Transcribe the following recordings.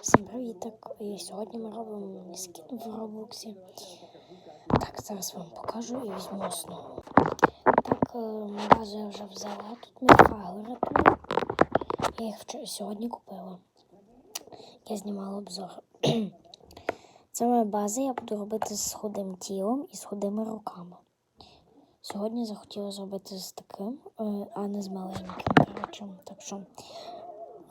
Всім привіток. І сьогодні ми робимо скін в Роблоксі. Так, зараз вам покажу і візьму основу. Так, е, базу я вже взяла. Тут мій файл рятую. Я їх вчора сьогодні купила. Я знімала обзор. Це моя база, я буду робити з худим тілом і з худими руками. Сьогодні захотіла зробити з таким, е, а не з маленьким. Так що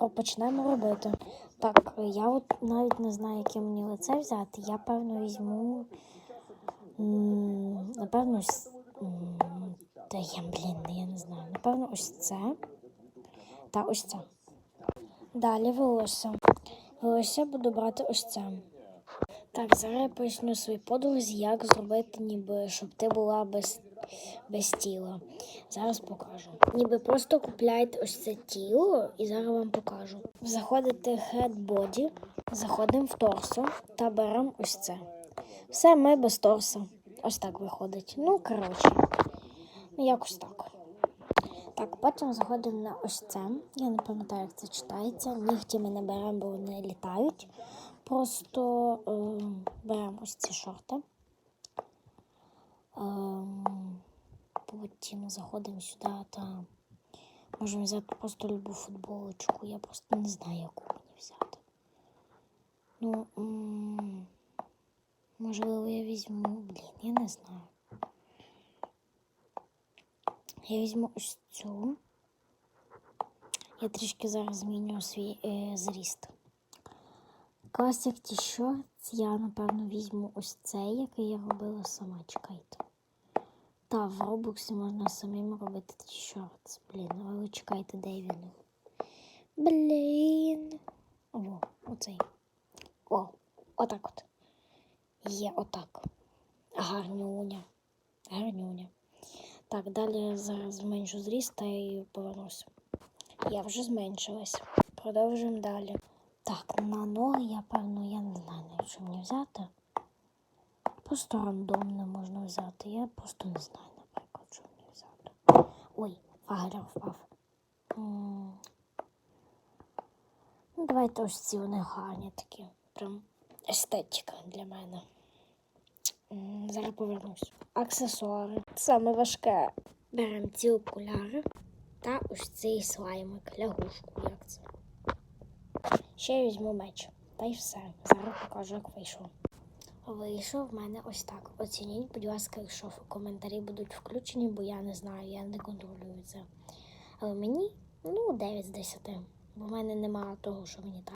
почнемо робити. Так, я от навіть не знаю, яке мені лице взяти. Я певно візьму. Напевно, ось. Та я, блін, я не знаю. Напевно, ось це. Та ось це. Далі волосся. Волосся буду брати ось це. Так, зараз я поясню своїй подрузі, як зробити, ніби щоб ти була без, без тіла. Зараз покажу. Ніби просто купляйте ось це тіло і зараз вам покажу. Заходите Head Body, заходимо в торсо та беремо ось це. Все ми без торсу. Ось так виходить. Ну, коротше, ну якось так. Так, потім заходимо на ось це. Я не пам'ятаю, як це читається. Нігті ми не беремо, бо вони літають. Просто е, беремо ось ці шорти. Потім заходимо сюди та можемо взяти просто любу футболочку. Я просто не знаю, яку мені взяти. Ну, можливо, я візьму. Блін, я не знаю. Я візьму ось цю. Я трішки зараз зміню свій е, зріст. Classic T-shirt я, напевно, візьму ось цей, який я робила сама. Чекайте. Та, в Роблоксі можна самим робити T-shirt. Блін, але чекайте, де він. Блін. О, оцей. О, отак от. Є отак. Гарнюня. Гарнюня. Так, далі зараз зменшу зріст та і повернуся. Я вже зменшилась. Продовжуємо далі. Так, на ноги я певно, я не знаю, що мені взяти. Просто рандомне можна взяти. Я просто не знаю, наприклад, що мені взяти. Ой, фагер впав. Ну, давайте ось ці вони гарні такі. Прям естетика для мене. Зараз повернусь. Аксесуари. Саме важке. Беремо ці окуляри та ось цей слаймик, лягушку, як це. Ще я візьму меч. Та й все. Зараз покажу, як вийшло. Вийшов в мене ось так. Оцініть, будь ласка, якщо коментарі будуть включені, бо я не знаю, я не контролюю це. Але мені ну 9 з 10. Бо в мене немає того, що мені треба.